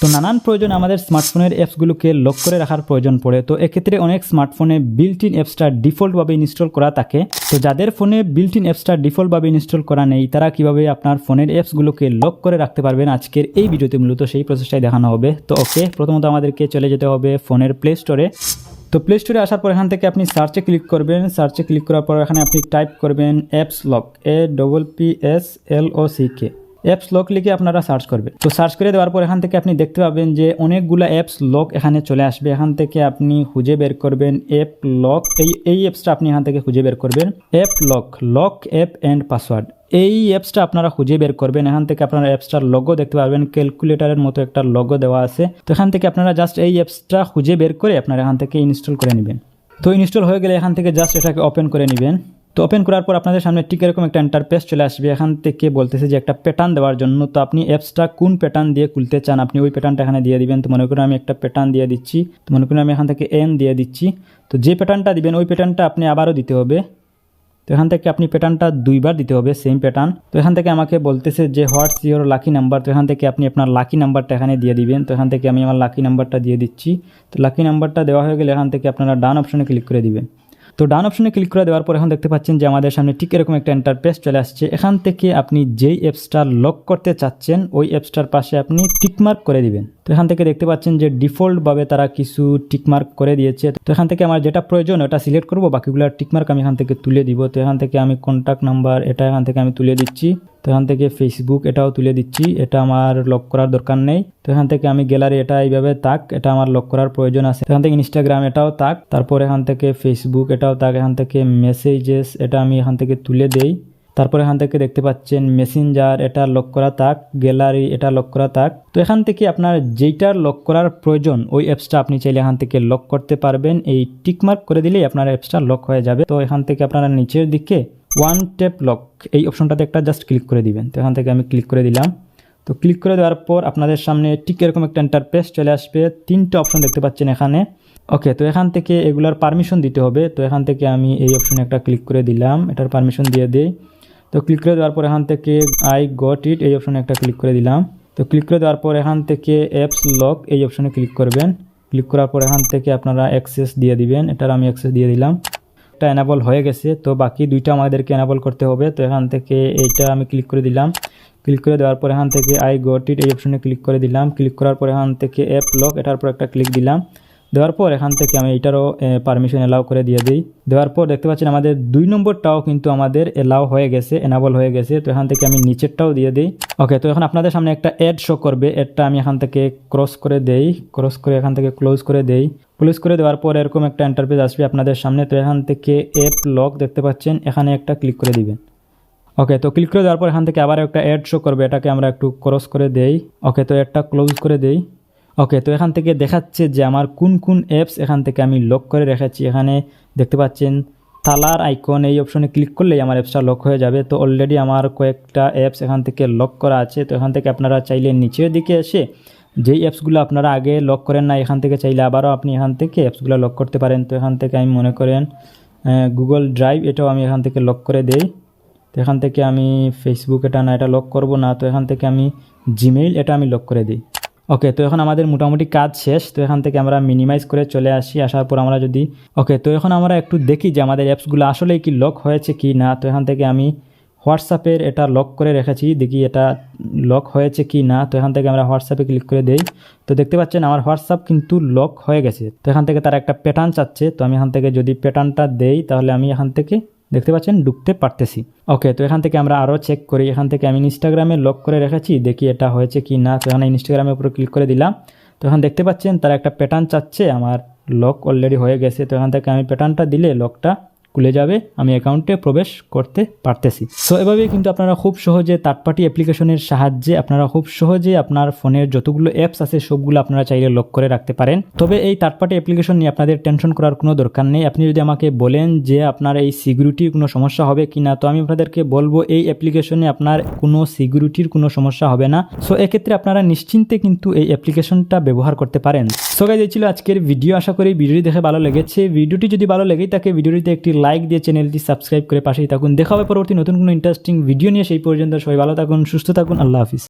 তো নানান প্রয়োজন আমাদের স্মার্টফোনের অ্যাপসগুলোকে লক করে রাখার প্রয়োজন পড়ে। তো এক্ষেত্রে অনেক স্মার্টফোনে বিল্ট ইন অ্যাপসটা ডিফল্টভাবে ইনস্টল করা থাকে। তো যাদের ফোনে বিল্ট ইন অ্যাপসটা ডিফল্টভাবে ইনস্টল করা নেই, তারা কীভাবে আপনার ফোনের অ্যাপসগুলোকে লক করে রাখতে পারবেন? আজকের এই ভিডিওতে মূলত সেই প্রসেসটাই দেখানো হবে। তো ওকে প্রথমত আমাদেরকে চলে যেতে হবে ফোনের প্লে স্টোরে তো প্লে স্টোরে আসার পর এখান থেকে আপনি সার্চে ক্লিক করবেন। সার্চে ক্লিক করার পর এখানে আপনি টাইপ করবেন apps lock A double P S L O C K apps lock লিখে আপনারা সার্চ করবেন। তো সার্চ করে দেওয়ার পর এখান থেকে আপনি দেখতে পাবেন যে অনেকগুলো অ্যাপস লক এখানে চলে আসবে। এখান থেকে আপনি খুঁজে বের করবেন অ্যাপ লক এই এই অ্যাপসটা আপনি এখান থেকে খুঁজে বের করবেন। App lock lock app and password এই অ্যাপসটা আপনারা খুঁজে বের করবেন। এখান থেকে আপনারা অ্যাপসটার লগো দেখতে পারবেন। ক্যালকুলেটারের মতো একটা লগো দেওয়া আছে। তো এখান থেকে আপনারা জাস্ট এই অ্যাপসটা খুঁজে বের করে আপনারা এখান থেকে ইনস্টল করে নেবেন। তো ইনস্টল হয়ে গেলে এখান থেকে জাস্ট এটাকে ওপেন করে নেবেন। তো ওপেন করার পর আপনাদের সামনে ঠিক এরকম একটা ইন্টারপেস চলে আসবে। এখান থেকে বলতেছে যে একটা প্যাটার্ন দেওয়ার জন্য। তো আপনি অ্যাপসটা কোন প্যাটার্ন দিয়ে খুলতে চান? আপনি ওই প্যাটার্নটা এখানে দিয়ে দিবেন। তো মনে করুন আমি একটা প্যাটার্ন দিয়ে দিচ্ছি। তো মনে করুন আমি এখান থেকে এন দিয়ে দিচ্ছি। তো যে প্যাটার্নটা দিবেন, ওই প্যাটার্নটা আপনি আবারও দিতে হবে। তো এখান থেকে আপনি প্যাটার্নটা দুইবার দিতে হবে সেম প্যাটার্ন তো এখান থেকে আমাকে বলতেছে যে হোয়াটস ইওর লাকি নাম্বার তো এখান থেকে আপনি আপনার লাকি নাম্বারটা এখানে দিয়ে দিবেন। তো এখান থেকে আমি আমার লাকি নাম্বারটা দিয়ে দিচ্ছি। তো লাকি নাম্বারটা দেওয়া হয়ে গেলে এখান থেকে আপনারা ডান অপশনে ক্লিক করে দিবেন। তো ডান অপশনে ক্লিক করে দেওয়ার পর এখন দেখতে পাচ্ছেন যে আমাদের সামনে ঠিক এরকম একটা ইন্টারপ্রেস চলে আসছে। এখান থেকে আপনি যেই অ্যাপসটা লক করতে চাচ্ছেন, ওই অ্যাপসটার পাশে আপনি টিকমার্ক করে দিবেন। তো এখান থেকে দেখতে পাচ্ছেন যে ডিফল্টভাবে তারা কিছু টিকমার্ক করে দিয়েছে তো এখান থেকে আমার যেটা প্রয়োজন ওটা সিলেক্ট করব বাকিগুলোর টিকমার্ক আমি এখান থেকে তুলে দিব তো এখান থেকে আমি কন্ট্যাক্ট নাম্বার এটা এখান থেকে আমি তুলে দিচ্ছি তো এখান থেকে ফেসবুক এটাও তুলে দিচ্ছি এটা আমার লক করার দরকার নেই তো এখান থেকে আমি গ্যালারি এটা এইভাবে তাক এটা আমার লক করার প্রয়োজন আছে এখান থেকে ইনস্টাগ্রাম এটাও তাক তারপর এখান থেকে ফেসবুক এটাও তাক এখান থেকে মেসেজেস এটা আমি এখান থেকে তুলে দেই তারপর এখান থেকে দেখতে পাচ্ছেন মেসেঞ্জার এটা লক করা তাক গ্যালারি এটা লক করা তাক তো এখান থেকে আপনার যেইটার লক করার প্রয়োজন, ওই অ্যাপসটা আপনি চাইলে এখান থেকে লক করতে পারবেন। এই টিকমার্ক করে দিলেই আপনার অ্যাপসটা লক হয়ে যাবে। তো এখান থেকে আপনারা নিচের দিকে ওয়ান টেপ লক এই অপশনটাতে একটা জাস্ট ক্লিক করে দিবেন। তো এখান থেকে আমি ক্লিক করে দিলাম। তো ক্লিক করে দেওয়ার পর আপনাদের সামনে ঠিক এরকম একটা ইন্টারপ্রেস চলে আসবে। তিনটে অপশন দেখতে পাচ্ছেন এখানে। ওকে তো এখান থেকে এগুলার পারমিশন দিতে হবে। তো এখান থেকে আমি এই অপশনে একটা ক্লিক করে দিলাম। এটার পারমিশন দিয়ে দিই। তো ক্লিক করে দেওয়ার পর এখান থেকে আই গট ইট এই অপশনে একটা ক্লিক করে দিলাম। তো ক্লিক করে দেওয়ার পর এখান থেকে অ্যাপস লক এই অপশনে ক্লিক করবেন। ক্লিক করার পর এখান থেকে আপনারা অ্যাক্সেস দিয়ে দিবেন। এটার আমি অ্যাক্সেস দিয়ে দিলাম। একটা এনাবল হয়ে গেছে। তো বাকি দুইটা আমাদেরকে এনাবল করতে হবে। তো এখান থেকে এইটা আমি ক্লিক করে দিলাম। ক্লিক করে দেওয়ার পর এখান থেকে আই গট ইট এই অপশনে ক্লিক করে দিলাম। ক্লিক করার পর এখান থেকে অ্যাপ লক এটার পর একটা ক্লিক দিলাম। দেওয়ার পর এখান থেকে আমি এটারও পারমিশন এলাও করে দিয়ে দিই। দেওয়ার পর দেখতে পাচ্ছেন আমাদের দুই নম্বরটাও কিন্তু আমাদের এলাও হয়ে গেছে এনাবল হয়ে গেছে। তো এখান থেকে আমি নিচেরটাও দিয়ে দিই। ওকে তো এখন আপনাদের সামনে একটা অ্যাড শো করবে। অ্যাডটা আমি এখান থেকে ক্রস করে দেই ক্রস করে এখান থেকে ক্লোজ করে দেই। ক্লোজ করে দেওয়ার পর এরকম একটা ইন্টারফেস আসবে আপনাদের সামনে। তো এখান থেকে অ্যাপ লক দেখতে পাচ্ছেন, এখানে একটা ক্লিক করে দিবেন। ওকে তো ক্লিক করে দেওয়ার পর এখান থেকে আবার একটা অ্যাড শো করবে। এটাকে আমরা একটু ক্রস করে দেই। ওকে তো একটা ক্লোজ করে দেই। ওকে তো এখান থেকে দেখাচ্ছে যে আমার কোন কোন অ্যাপস এখান থেকে আমি লক করে রেখেছি এখানে দেখতে পাচ্ছেন তালার আইকন এই অপশনে ক্লিক করলেই আমার অ্যাপসটা লক হয়ে যাবে তো অলরেডি আমার কয়েকটা অ্যাপস এখান থেকে লক করা আছে তো এখান থেকে আপনারা চাইলে নিচের দিকে এসে যেই অ্যাপসগুলো আপনারা আগে লক করেন না এখান থেকে চাইলে আবারও আপনি এখান থেকে অ্যাপসগুলো লক করতে পারেন তো এখান থেকে আমি মনে করেন গুগল ড্রাইভ এটাও আমি এখান থেকে লক করে দেই তো এখান থেকে আমি ফেসবুক এটা না এটা লক করব না তো এখান থেকে আমি জিমেইল এটা আমি লক করে দিই ওকে তো এখন আমাদের মোটামুটি কাজ শেষ, তো এখান থেকে আমরা মিনিমাইজ করে চলে আসি। আসার পর আমরা যদি ওকে তো এখন আমরা একটু দেখি যে আমাদের অ্যাপসগুলো আসলেই কি লক হয়েছে কি না। তো এখান থেকে আমি হোয়াটসঅ্যাপের এটা লক করে রেখেছি, দেখি এটা লক হয়েছে কি না। তো এখান থেকে আমরা হোয়াটসঅ্যাপে ক্লিক করে দেই। তো দেখতে পাচ্ছেন আমার হোয়াটসঅ্যাপ কিন্তু লক হয়ে গেছে। তো এখান থেকে তারা একটা প্যাটার্ন চাচ্ছে, তো আমি এখান থেকে যদি প্যাটার্নটা দেই, তাহলে আমি এখান থেকে দেখতে পাচ্ছেন, ঢুকতে পারতেছি। ওকে তো এখান থেকে আমরা আরও চেক করি। এখান থেকে আমি ইনস্টাগ্রামে লক করে রেখেছি। দেখি এটা হয়েছে কি না। তো এখানে ইনস্টাগ্রামের উপরে ক্লিক করে দিলাম। তো এখন দেখতে পাচ্ছেন, তারা একটা প্যাটার্ন চাচ্ছে। আমার লক অলরেডি হয়ে গেছে। তো এখান থেকে আমি প্যাটার্নটা দিলে লকটা খুলে যাবে, আমি অ্যাকাউন্টে প্রবেশ করতে পারতেছি। সো এভাবেই কিন্তু আপনারা খুব সহজে থার্ড পার্টি অ্যাপ্লিকেশনের সাহায্যে আপনারা খুব সহজে আপনার ফোনের যতগুলো অ্যাপস আছে, সবগুলো আপনারা চাইলে লক করে রাখতে পারেন। তবে এই থার্ড পার্টি অ্যাপ্লিকেশন নিয়ে আপনাদের টেনশন করার কোনো দরকার নেই। আপনি যদি আমাকে বলেন যে আপনার এই সিকিউরিটির কোনো সমস্যা হবে কি না তো আমি আপনাদেরকে বলব, এই অ্যাপ্লিকেশনে আপনার কোনো সিকিউরিটির কোনো সমস্যা হবে না। সো এক্ষেত্রে আপনারা নিশ্চিন্তে কিন্তু এই অ্যাপ্লিকেশনটা ব্যবহার করতে পারেন। সো গাইজ এই ছিল আজকের ভিডিও আশা করি ভিডিওটি দেখে ভালো লেগেছে। ভিডিওটি যদি ভালো লেগেই থাকে, ভিডিওটিতে একটি লাইক দিয়ে চ্যানেলটি সাবস্ক্রাইব করে পাশেই থাকুন। দেখা হবে পরবর্তী নতুন কোনো ইন্টারেস্টিং ভিডিও নিয়ে, সেই পর্যন্ত সবাই ভালো থাকুন, সুস্থ থাকুন, আল্লাহ হাফিজ।